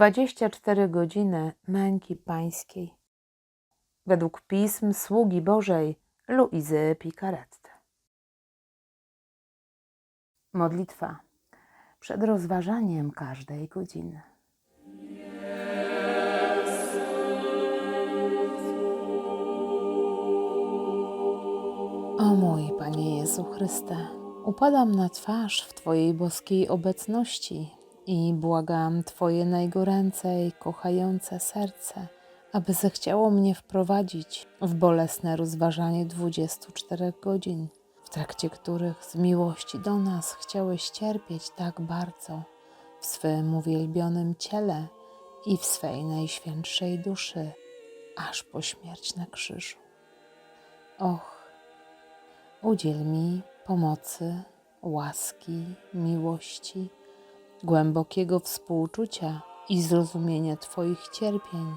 24 godziny męki pańskiej. Według pism sługi Bożej Luizy Picaret. Modlitwa przed rozważaniem każdej godziny. O mój Panie Jezu Chryste, upadam na twarz w Twojej boskiej obecności i błagam Twoje najgoręce i kochające serce, aby zechciało mnie wprowadzić w bolesne rozważanie 24 godzin, w trakcie których z miłości do nas chciałeś cierpieć tak bardzo w swym uwielbionym ciele i w swej najświętszej duszy, aż po śmierć na krzyżu. Och, udziel mi pomocy, łaski, miłości, głębokiego współczucia i zrozumienia Twoich cierpień,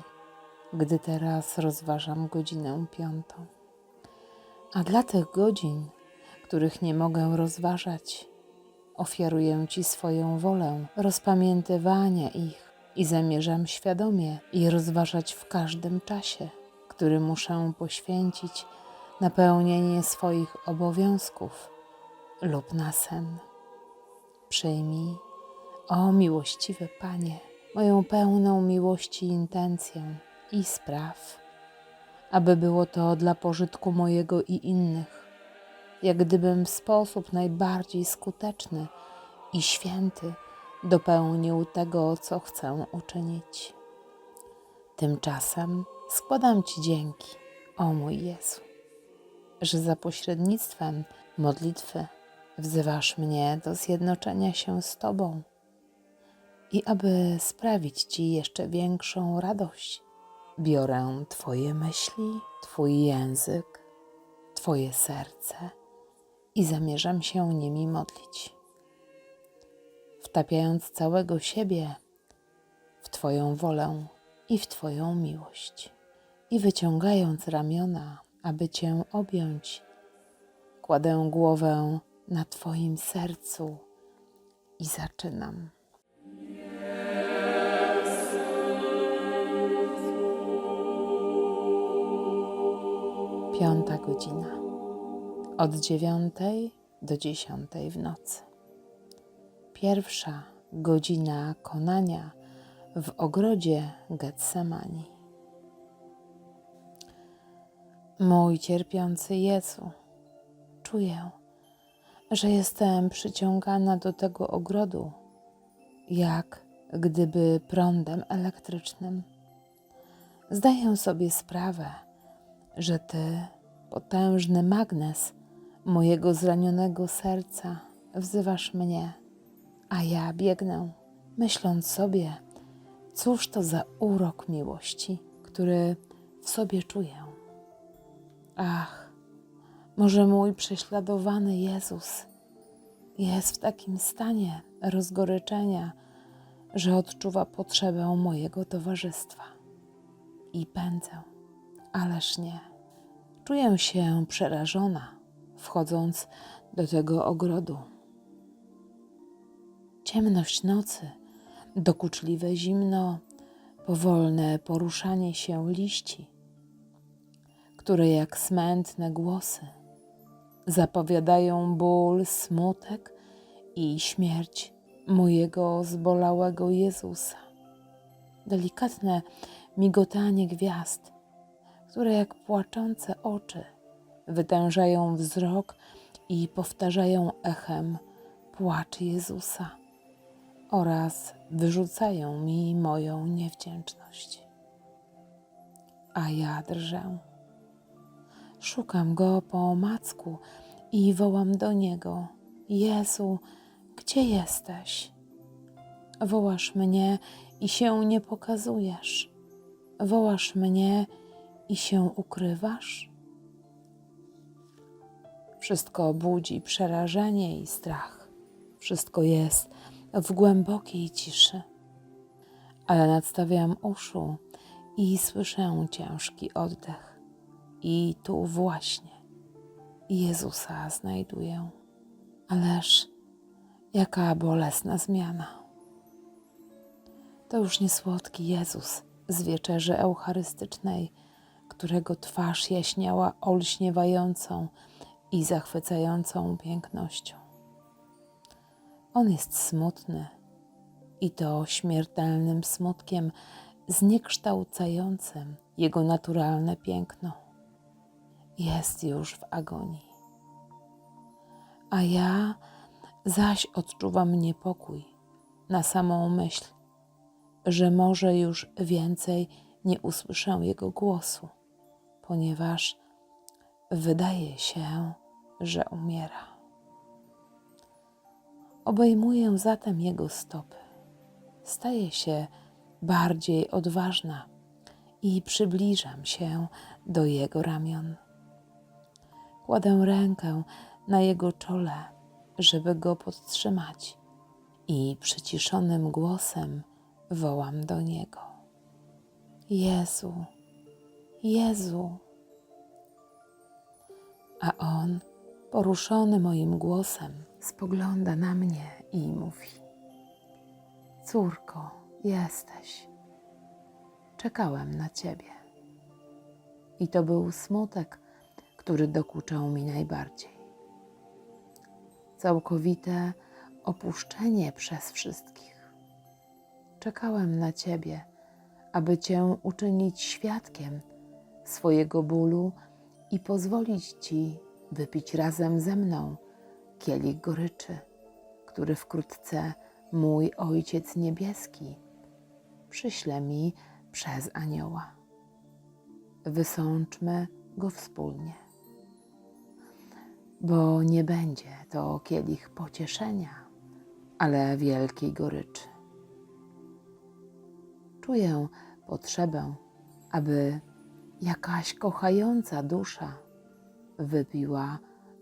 gdy teraz rozważam godzinę piątą. A dla tych godzin, których nie mogę rozważać, ofiaruję Ci swoją wolę rozpamiętywania ich i zamierzam świadomie je rozważać w każdym czasie, który muszę poświęcić na pełnienie swoich obowiązków lub na sen. Przyjmij, o miłościwy Panie, moją pełną miłości intencję i spraw, aby było to dla pożytku mojego i innych, jak gdybym w sposób najbardziej skuteczny i święty dopełnił tego, co chcę uczynić. Tymczasem składam Ci dzięki, o mój Jezu, że za pośrednictwem modlitwy wzywasz mnie do zjednoczenia się z Tobą i aby sprawić Ci jeszcze większą radość, biorę Twoje myśli, Twój język, Twoje serce i zamierzam się nimi modlić. Wtapiając całego siebie w Twoją wolę i w Twoją miłość, i wyciągając ramiona, aby Cię objąć, kładę głowę na Twoim sercu i zaczynam. Piąta godzina. Od dziewiątej do dziesiątej w nocy. Pierwsza godzina konania w ogrodzie Getsemani. Mój cierpiący Jezu, czuję, że jestem przyciągana do tego ogrodu, jak gdyby prądem elektrycznym. Zdaję sobie sprawę, że Ty, potężny magnes mojego zranionego serca, wzywasz mnie, a ja biegnę, myśląc sobie, cóż to za urok miłości, który w sobie czuję. Ach, może mój prześladowany Jezus jest w takim stanie rozgoryczenia, że odczuwa potrzebę mojego towarzystwa. I pędzę ależ nie. Czuję się przerażona, wchodząc do tego ogrodu. Ciemność nocy, dokuczliwe zimno, powolne poruszanie się liści, które jak smętne głosy zapowiadają ból, smutek i śmierć mojego zbolałego Jezusa. Delikatne migotanie gwiazd które jak płaczące oczy wytężają wzrok i powtarzają echem płacz Jezusa oraz wyrzucają mi moją niewdzięczność. A ja drżę. Szukam go po omacku i wołam do niego: Jezu, gdzie jesteś? Wołasz mnie i się nie pokazujesz. Wołasz mnie i się ukrywasz? Wszystko budzi przerażenie i strach. Wszystko jest w głębokiej ciszy. Ale nadstawiam uszu i słyszę ciężki oddech. I tu właśnie Jezusa znajduję. Ależ jaka bolesna zmiana. To już nie słodki Jezus z wieczerzy eucharystycznej, którego twarz jaśniała olśniewającą i zachwycającą pięknością. On jest smutny i to śmiertelnym smutkiem zniekształcającym jego naturalne piękno. Jest już w agonii. A ja zaś odczuwam niepokój na samą myśl, że może już więcej nie usłyszę jego głosu, ponieważ wydaje się, że umiera. Obejmuję zatem jego stopy. Staję się bardziej odważna i przybliżam się do jego ramion. Kładę rękę na jego czole, żeby go podtrzymać, i przyciszonym głosem wołam do niego: Jezu, Jezu. A on, poruszony moim głosem, spogląda na mnie i mówi: Córko, jesteś. Czekałem na ciebie. I to był smutek, który dokuczał mi najbardziej. Całkowite opuszczenie przez wszystkich. Czekałem na ciebie, aby cię uczynić świadkiem swojego bólu i pozwolić ci wypić razem ze mną kielich goryczy, który wkrótce mój Ojciec Niebieski przyśle mi przez anioła. Wysączmy go wspólnie, bo nie będzie to kielich pocieszenia, ale wielkiej goryczy. Czuję potrzebę, aby jakaś kochająca dusza wypiła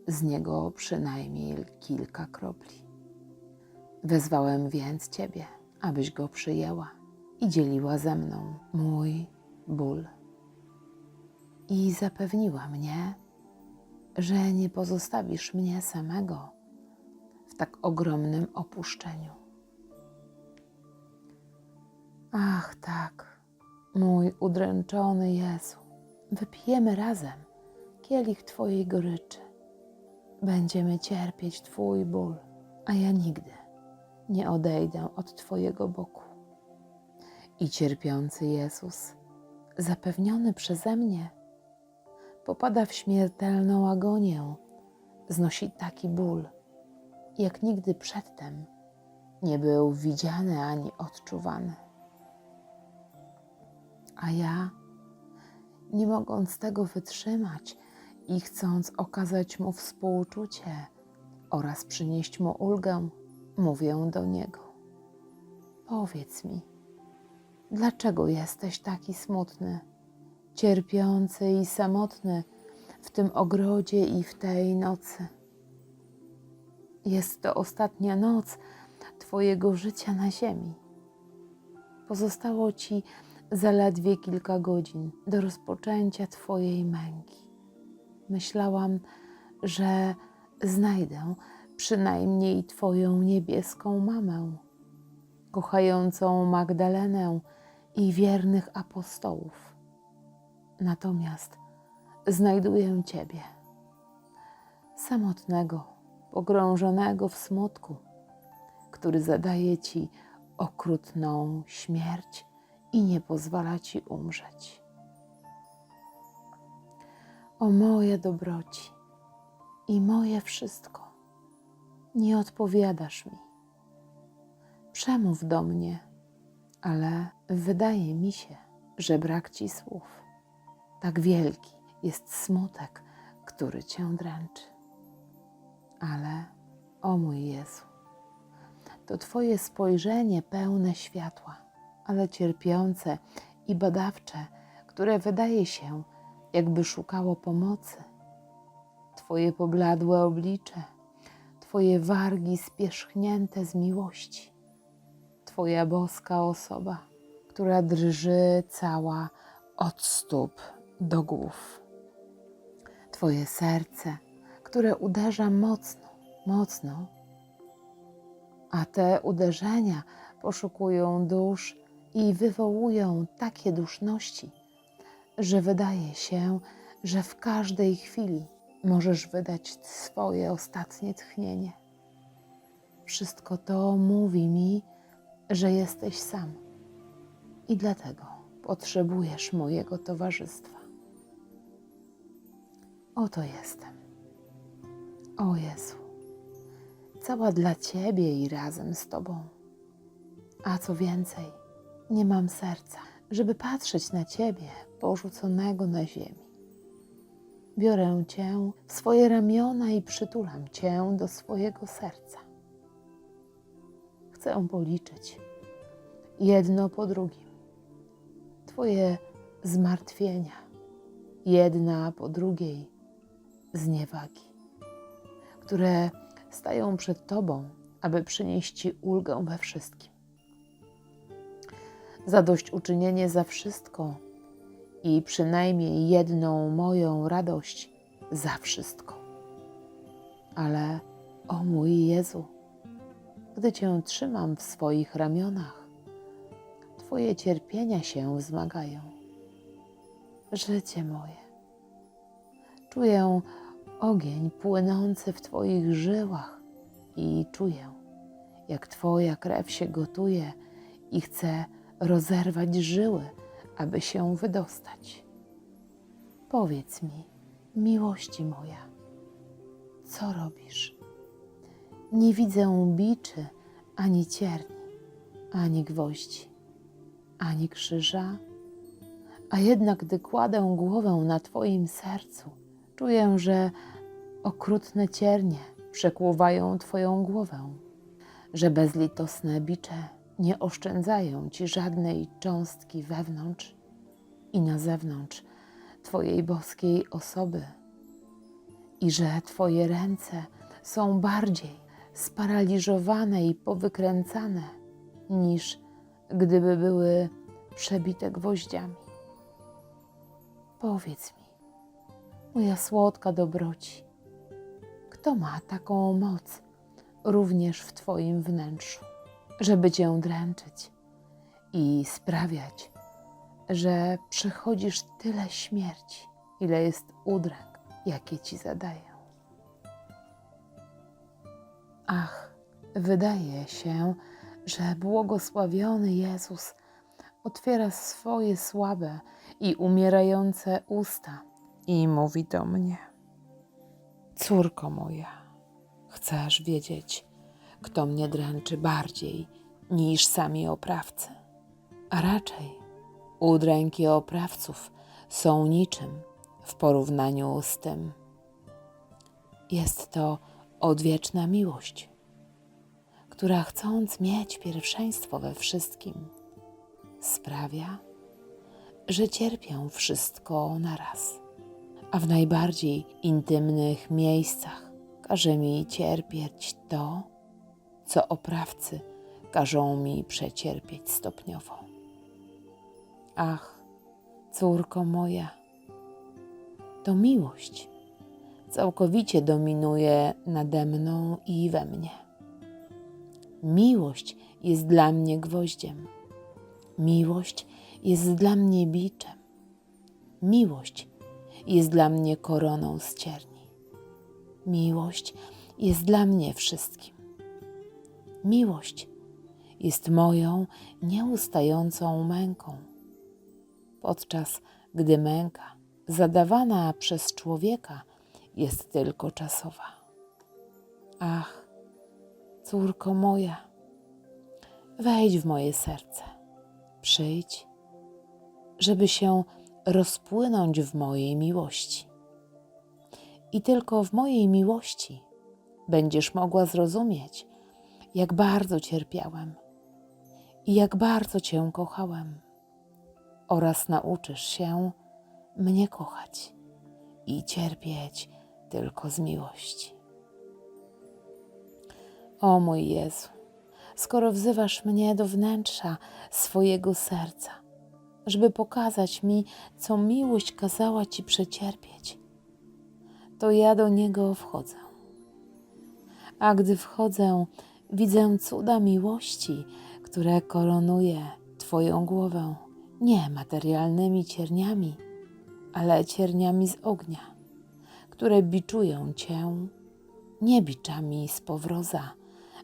z niego przynajmniej kilka kropli. Wezwałem więc Ciebie, abyś go przyjęła i dzieliła ze mną mój ból. I zapewniła mnie, że nie pozostawisz mnie samego w tak ogromnym opuszczeniu. Ach, tak, mój udręczony Jezu, wypijemy razem kielich Twojej goryczy. Będziemy cierpieć Twój ból, a ja nigdy nie odejdę od Twojego boku. I cierpiący Jezus, zapewniony przeze mnie, popada w śmiertelną agonię, znosi taki ból, jak nigdy przedtem nie był widziany ani odczuwany. A ja, nie mogąc tego wytrzymać i chcąc okazać mu współczucie oraz przynieść mu ulgę, mówię do niego: Powiedz mi, dlaczego jesteś taki smutny, cierpiący i samotny w tym ogrodzie i w tej nocy? Jest to ostatnia noc Twojego życia na ziemi. Pozostało Ci zaledwie kilka godzin do rozpoczęcia Twojej męki. Myślałam, że znajdę przynajmniej Twoją niebieską mamę, kochającą Magdalenę i wiernych apostołów. Natomiast znajduję Ciebie, samotnego, pogrążonego w smutku, który zadaje Ci okrutną śmierć i nie pozwala Ci umrzeć. O moje dobroci i moje wszystko, nie odpowiadasz mi. Przemów do mnie, ale wydaje mi się, że brak Ci słów. Tak wielki jest smutek, który Cię dręczy. Ale, o mój Jezu, to Twoje spojrzenie pełne światła, ale cierpiące i badawcze, które wydaje się, jakby szukało pomocy. Twoje pobladłe oblicze, Twoje wargi spierzchnięte z miłości, Twoja boska osoba, która drży cała od stóp do głów. Twoje serce, które uderza mocno, mocno, a te uderzenia poszukują dusz i wywołują takie duszności, że wydaje się, że w każdej chwili możesz wydać swoje ostatnie tchnienie. Wszystko to mówi mi, że jesteś sam i dlatego potrzebujesz mojego towarzystwa. Oto jestem. O Jezu, cała dla Ciebie i razem z Tobą. A co więcej, nie mam serca, żeby patrzeć na Ciebie porzuconego na ziemi. Biorę Cię w swoje ramiona i przytulam Cię do swojego serca. Chcę policzyć jedno po drugim Twoje zmartwienia, jedna po drugiej zniewagi, które stają przed Tobą, aby przynieść Ci ulgę we wszystkim. Zadośćuczynienie za wszystko i przynajmniej jedną moją radość za wszystko. Ale, o mój Jezu, gdy Cię trzymam w swoich ramionach, Twoje cierpienia się wzmagają. Życie moje. Czuję ogień płynący w Twoich żyłach i czuję, jak Twoja krew się gotuje i chce rozerwać żyły, aby się wydostać. Powiedz mi, miłości moja, co robisz? Nie widzę biczy, ani cierni, ani gwoździ, ani krzyża, a jednak gdy kładę głowę na Twoim sercu, czuję, że okrutne ciernie przekłuwają Twoją głowę, że bezlitosne bicze nie oszczędzają Ci żadnej cząstki wewnątrz i na zewnątrz Twojej boskiej osoby i że Twoje ręce są bardziej sparaliżowane i powykręcane niż gdyby były przebite gwoździami. Powiedz mi, moja słodka dobroci, kto ma taką moc również w Twoim wnętrzu, żeby Cię dręczyć i sprawiać, że przechodzisz tyle śmierci, ile jest udręk, jakie Ci zadaję. Ach, wydaje się, że błogosławiony Jezus otwiera swoje słabe i umierające usta i mówi do mnie: Córko moja, chcesz wiedzieć, kto mnie dręczy bardziej niż sami oprawcy, a raczej udręki oprawców są niczym w porównaniu z tym. Jest to odwieczna miłość, która chcąc mieć pierwszeństwo we wszystkim, sprawia, że cierpię wszystko naraz, a w najbardziej intymnych miejscach każe mi cierpieć to, co oprawcy każą mi przecierpieć stopniowo. Ach, córko moja, to miłość całkowicie dominuje nade mną i we mnie. Miłość jest dla mnie gwoździem. Miłość jest dla mnie biczem. Miłość jest dla mnie koroną z cierni. Miłość jest dla mnie wszystkim. Miłość jest moją nieustającą męką, podczas gdy męka zadawana przez człowieka jest tylko czasowa. Ach, córko moja, wejdź w moje serce, przyjdź, żeby się rozpłynąć w mojej miłości. I tylko w mojej miłości będziesz mogła zrozumieć, jak bardzo cierpiałem i jak bardzo Cię kochałem, oraz nauczysz się mnie kochać i cierpieć tylko z miłości. O mój Jezu, skoro wzywasz mnie do wnętrza swojego serca, żeby pokazać mi, co miłość kazała Ci przecierpieć, to ja do niego wchodzę. A gdy wchodzę, widzę cuda miłości, które koronuje Twoją głowę nie materialnymi cierniami, ale cierniami z ognia, które biczują Cię. Nie biczami z powroza,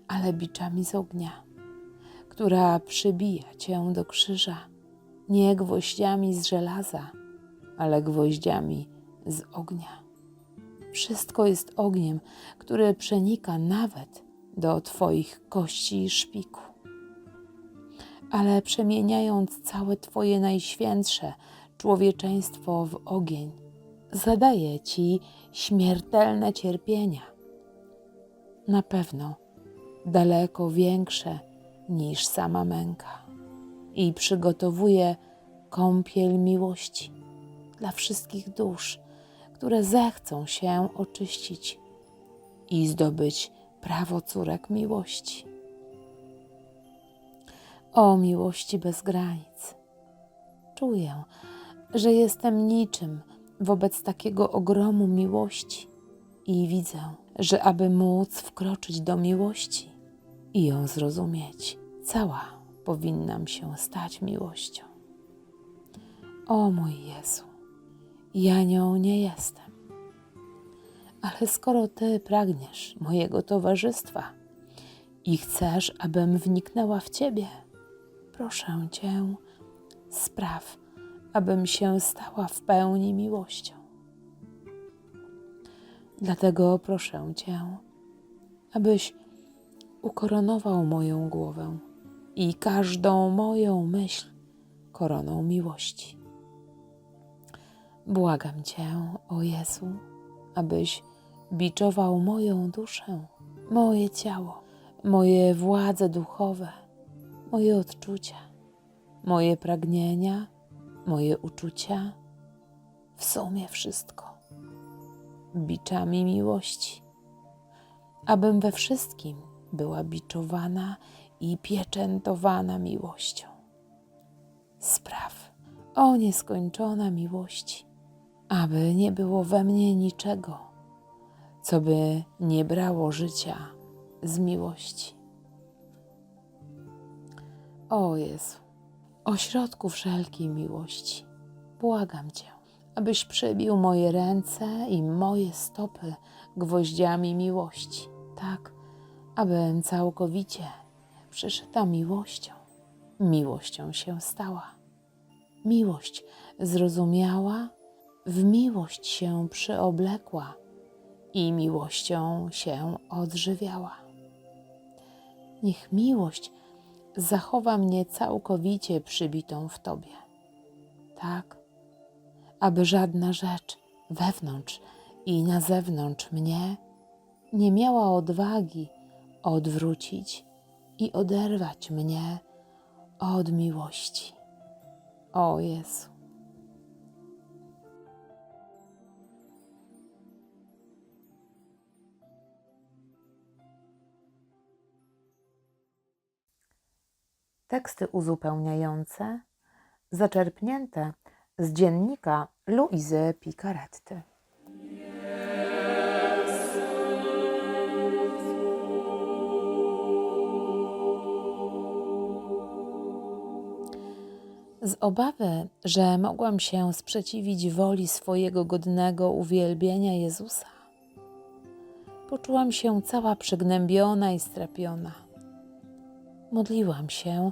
ale biczami z ognia, która przybija Cię do krzyża. Nie gwoździami z żelaza, ale gwoździami z ognia. Wszystko jest ogniem, który przenika nawet do Twoich kości i szpiku. Ale przemieniając całe Twoje najświętsze człowieczeństwo w ogień, zadaje Ci śmiertelne cierpienia. Na pewno daleko większe niż sama męka i przygotowuje kąpiel miłości dla wszystkich dusz, które zechcą się oczyścić i zdobyć prawo córek miłości. O miłości bez granic. Czuję, że jestem niczym wobec takiego ogromu miłości i widzę, że aby móc wkroczyć do miłości i ją zrozumieć, cała powinnam się stać miłością. O mój Jezu, ja nią nie jestem. Ale skoro Ty pragniesz mojego towarzystwa i chcesz, abym wniknęła w Ciebie, proszę Cię, spraw, abym się stała w pełni miłością. Dlatego proszę Cię, abyś ukoronował moją głowę i każdą moją myśl koroną miłości. Błagam Cię, o Jezu, abyś biczował moją duszę, moje ciało, moje władze duchowe, moje odczucia, moje pragnienia, moje uczucia, w sumie wszystko, biczami miłości, abym we wszystkim była biczowana i pieczętowana miłością. Spraw, o nieskończona miłości, aby nie było we mnie niczego, co by nie brało życia z miłości. O Jezu, o środku wszelkiej miłości, błagam Cię, abyś przebił moje ręce i moje stopy gwoździami miłości, tak, abym całkowicie przeszyta miłością, miłością się stała. Miłość zrozumiała, w miłość się przyoblekła i miłością się odżywiała. Niech miłość zachowa mnie całkowicie przybitą w Tobie, tak, aby żadna rzecz wewnątrz i na zewnątrz mnie nie miała odwagi odwrócić i oderwać mnie od miłości. O Jezu. Teksty uzupełniające zaczerpnięte z dziennika Luizy Picaretty. Z obawy, że mogłam się sprzeciwić woli swojego godnego uwielbienia Jezusa, poczułam się cała przygnębiona i strapiona. Modliłam się,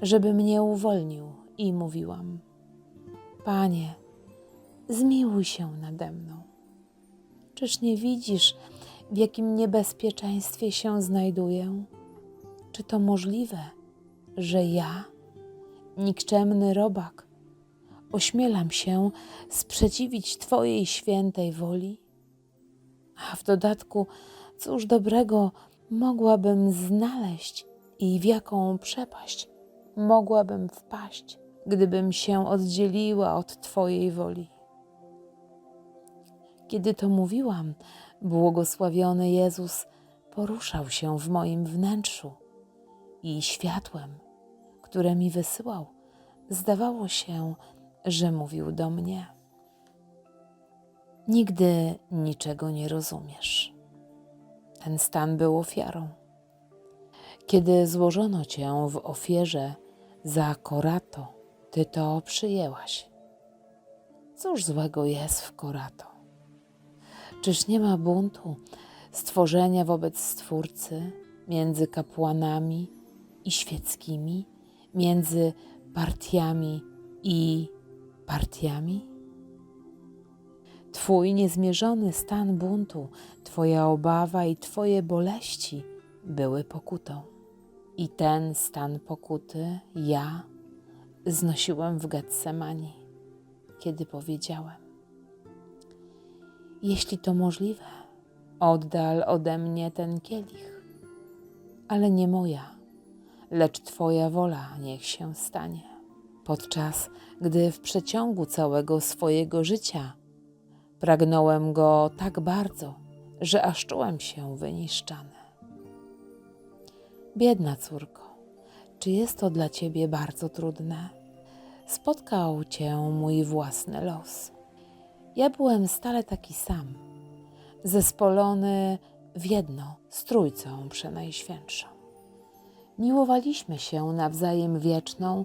żeby mnie uwolnił i mówiłam: Panie, zmiłuj się nade mną. Czyż nie widzisz, w jakim niebezpieczeństwie się znajduję? Czy to możliwe, że ja, nikczemny robak, ośmielam się sprzeciwić Twojej świętej woli? A w dodatku, cóż dobrego mogłabym znaleźć i w jaką przepaść mogłabym wpaść, gdybym się oddzieliła od Twojej woli? Kiedy to mówiłam, błogosławiony Jezus poruszał się w moim wnętrzu i światłem które mi wysyłał, zdawało się, że mówił do mnie. Nigdy niczego nie rozumiesz. Ten stan był ofiarą. Kiedy złożono cię w ofierze za korato Ty to przyjęłaś. Cóż złego jest w korato? Czyż nie ma buntu, stworzenia wobec Stwórcy między kapłanami i świeckimi, między partiami i partiami? Twój niezmierzony stan buntu, Twoja obawa i Twoje boleści były pokutą. I ten stan pokuty ja znosiłem w Getsemani, kiedy powiedziałem: Jeśli to możliwe, oddal ode mnie ten kielich, ale nie moja, lecz Twoja wola niech się stanie. Podczas gdy w przeciągu całego swojego życia pragnąłem go tak bardzo, że aż czułem się wyniszczany. Biedna córko, czy jest to dla ciebie bardzo trudne? Spotkał cię mój własny los. Ja byłem stale taki sam, zespolony w jedno z Trójcą Przenajświętszą. Miłowaliśmy się nawzajem wieczną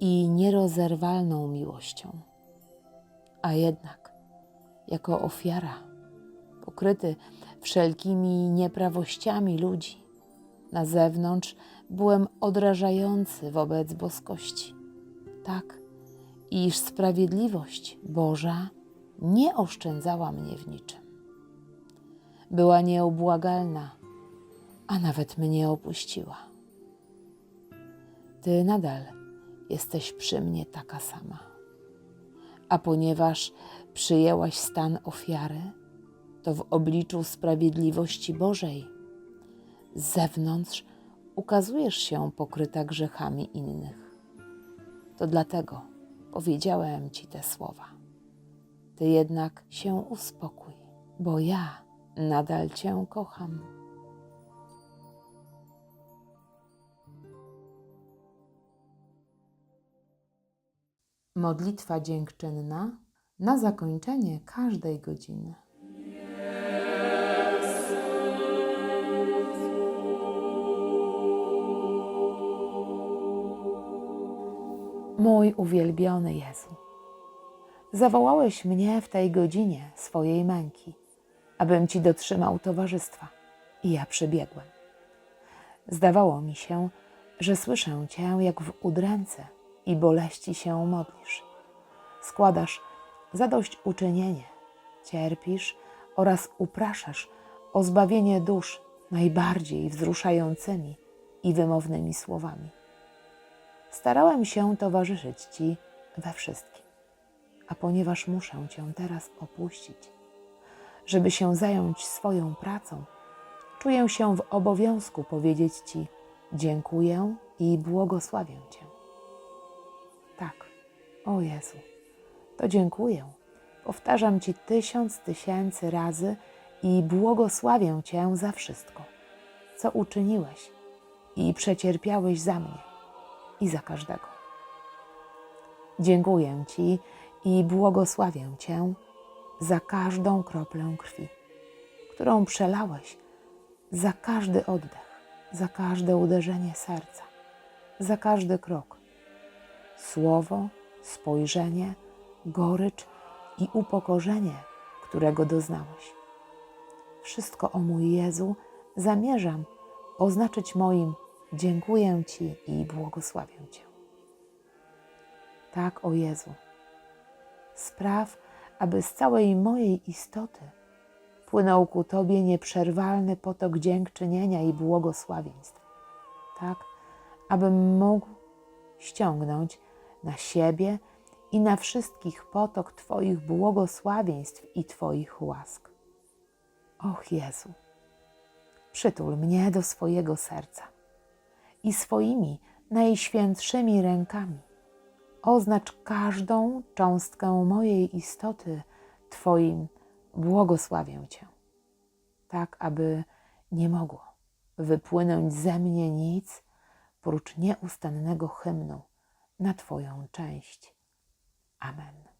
i nierozerwalną miłością. A jednak, jako ofiara, pokryty wszelkimi nieprawościami ludzi, na zewnątrz byłem odrażający wobec boskości. Tak, iż sprawiedliwość Boża nie oszczędzała mnie w niczym. Była nieobłagalna, a nawet mnie opuściła. Ty nadal jesteś przy mnie taka sama. A ponieważ przyjęłaś stan ofiary, to w obliczu sprawiedliwości Bożej z zewnątrz ukazujesz się pokryta grzechami innych. To dlatego powiedziałem ci te słowa. Ty jednak się uspokój, bo ja nadal cię kocham. Modlitwa dziękczynna na zakończenie każdej godziny. Mój uwielbiony Jezu, zawołałeś mnie w tej godzinie swojej męki, abym Ci dotrzymał towarzystwa i ja przybiegłem. Zdawało mi się, że słyszę Cię jak w udręce i boleści się modlisz. Składasz zadośćuczynienie, cierpisz oraz upraszasz o zbawienie dusz najbardziej wzruszającymi i wymownymi słowami. Starałem się towarzyszyć Ci we wszystkim, a ponieważ muszę Cię teraz opuścić, żeby się zająć swoją pracą, czuję się w obowiązku powiedzieć Ci dziękuję i błogosławię Cię. Tak, o Jezu, to dziękuję. Powtarzam Ci tysiąc tysięcy razy i błogosławię Cię za wszystko, co uczyniłeś i przecierpiałeś za mnie i za każdego. Dziękuję Ci i błogosławię Cię za każdą kroplę krwi, którą przelałeś, za każdy oddech, za każde uderzenie serca, za każdy krok, słowo, spojrzenie, gorycz i upokorzenie, którego doznałeś. Wszystko o mój Jezu zamierzam oznaczyć moim dziękuję Ci i błogosławię Cię. Tak, o Jezu, spraw, aby z całej mojej istoty płynął ku Tobie nieprzerwalny potok dziękczynienia i błogosławieństw, tak, abym mógł ściągnąć na siebie i na wszystkich potok Twoich błogosławieństw i Twoich łask. Och Jezu, przytul mnie do swojego serca i swoimi najświętszymi rękami oznacz każdą cząstkę mojej istoty Twoim błogosławię Cię, tak aby nie mogło wypłynąć ze mnie nic prócz nieustannego hymnu na Twoją część. Amen.